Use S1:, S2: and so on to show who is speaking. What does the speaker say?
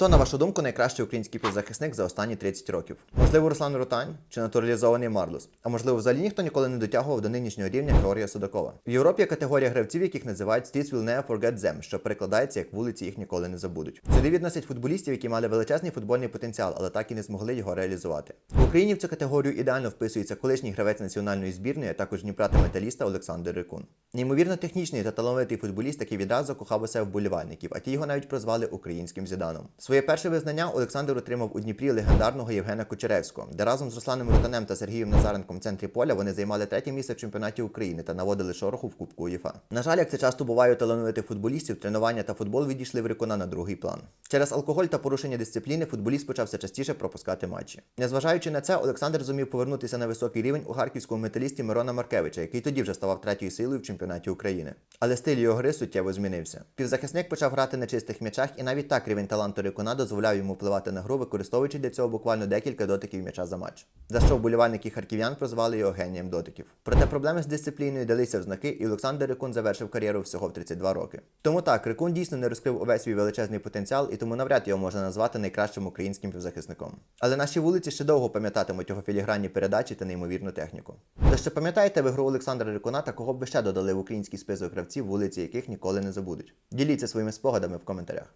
S1: Хто, на вашу думку, найкращий український півзахисник за останні 30 років? Можливо, Руслан Ротань чи натуралізований Марлос? А можливо, взагалі ніхто ніколи не дотягував до нинішнього рівня Георгія Судакова. В Європі є категорія гравців, яких називають «Streets will never forget them», що перекладається як вулиці їх ніколи не забудуть. Сюди відносять футболістів, які мали величезний футбольний потенціал, але так і не змогли його реалізувати. В Україні в цю категорію ідеально вписується колишній гравець національної збірної, а також Дніпра та металіста Олександр Рикун. Неймовірно технічний та талановитий футболіст, який відразу кохав усе вболівальників, а ті його навіть прозвали українським зіданом. Своє перше визнання Олександр отримав у Дніпрі легендарного Євгена Кучеревського, де разом з Русланом Ротанем та Сергієм Назаренком в центрі поля вони займали третє місце в чемпіонаті України та наводили шороху в Кубку УЄФА. На жаль, як це часто буває у талановитих футболістів, тренування та футбол відійшли в Рикона на другий план. Через алкоголь та порушення дисципліни футболіст почав все частіше пропускати матчі. Незважаючи на це, Олександр зумів повернутися на високий рівень у харківському металісті Мирона Маркевича, який тоді вже ставав третьою силою в чемпіонаті України. Але стиль його гри суттєво змінився. Півзахисник почав грати на чистих м'ячах, і навіть так рівень таланту Рикона дозволяв йому впливати на гру, використовуючи для цього буквально декілька дотиків м'яча за матч. За що вболівальники харків'ян прозвали його генієм дотиків. Проте проблеми з дисципліною далися в знаки, і Олександр Рикун завершив кар'єру всього в 32 роки. Тому так, Рикун дійсно не розкрив увесь свій величезний потенціал, і тому навряд його можна назвати найкращим українським півзахисником. Але наші вулиці ще довго пам'ятатимуть його філігранні передачі та неймовірну техніку. Тож ще пам'ятаєте ви гру Олександра Рикуна та кого б ви ще додали в український список гравців, вулиці яких ніколи не забудуть? Діліться своїми спогадами в коментарях.